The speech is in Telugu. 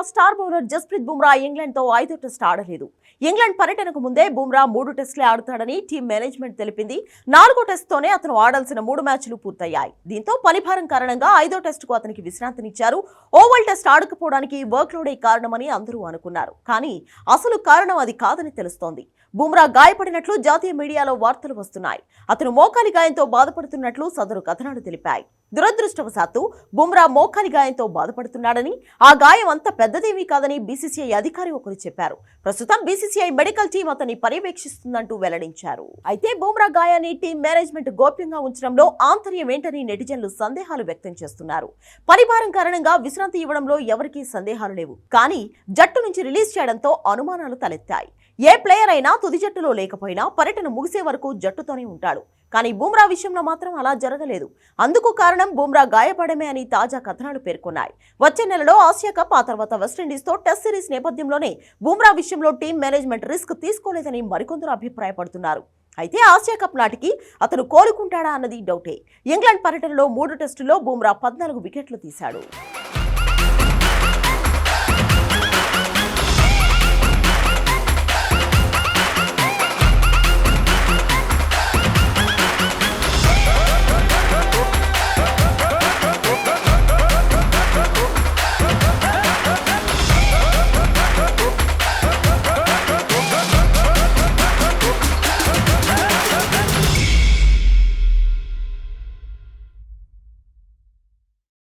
India star bowler Jasprit Bumrah ఇంగ్లాండ్తో ఐదో టెస్ట్ ఆడలేదు. ఇంగ్లాండ్ పర్యటనకు ముందే బుమ్రా మూడు టెస్టులే ఆడతాడని టీం మేనేజ్మెంట్ తెలిపింది. నాలుగో టెస్ట్తోనే అతను ఆడాల్సిన మూడు మ్యాచ్లు పూర్తయ్యాయి. దీంతో పనిభారం కారణంగా ఐదో టెస్టుకు అతనికి విశ్రాంతినిచ్చారు. ఓవల్ టెస్ట్ ఆడకపోవడానికి వర్క్లోడే కారణమని అందరూ అనుకున్నారు. కానీ అసలు కారణం అది కాదని తెలుస్తోంది. బుమ్రా గాయపడినట్లు జాతీయ మీడియాలో వార్తలు వస్తున్నాయి. అతను మోకాలి గాయంతో బాధపడుతున్నట్లు సదరు కథనాలు తెలిపాయి. దురదృష్టవశాత్తు బుమ్రా మోకాలి గాయంతో బాధపడుతున్నాడని ఆ గాయం అంత పెద్దదేమీ కాదని బీసీసీఐ అధికారి ఒకరు చెప్పారు. ప్రస్తుతం బీసీసీఐ మెడికల్ టీం అతన్ని పర్యవేక్షిస్తుందంటూ వెల్లడించారు. అయితే బుమ్రా గాయాన్ని టీం మేనేజ్మెంట్ గోప్యంగా ఉంచడంలో ఆంతర్యం ఏంటని నెటిజన్లు సందేహాలు వ్యక్తం చేస్తున్నారు. పరిభారం కారణంగా విశ్రాంతి ఇవ్వడంలో ఎవరికీ సందేహాలు లేవు. కానీ జట్టు నుంచి రిలీజ్ చేయడంతో అనుమానాలు తలెత్తాయి. ఏ ప్లేయర్ అయినా తుది జట్టులో లేకపోయినా పర్యటన ముగిసే వరకు జట్టుతోనే ఉంటాడు. కానీ బూమ్రా విషయంలో మాత్రం అలా జరగలేదు. అందుకు కారణం బూమ్రా గాయపడమే అని తాజా కథనాలు పేర్కొన్నాయి. వచ్చే నెలలో ఆసియా కప్ ఆ తర్వాత వెస్టిండీస్తో టెస్ట్ సిరీస్ నేపథ్యంలోనే బూమ్రా విషయంలో టీం మేనేజ్మెంట్ రిస్క్ తీసుకోలేదని మరికొందరు అభిప్రాయపడుతున్నారు. అయితే ఆసియా కప్ నాటికి అతను కోలుకుంటాడా అన్నది డౌటే. ఇంగ్లాండ్ పర్యటనలో మూడు టెస్టుల్లో బూమ్రా పద్నాలుగు వికెట్లు తీశాడు.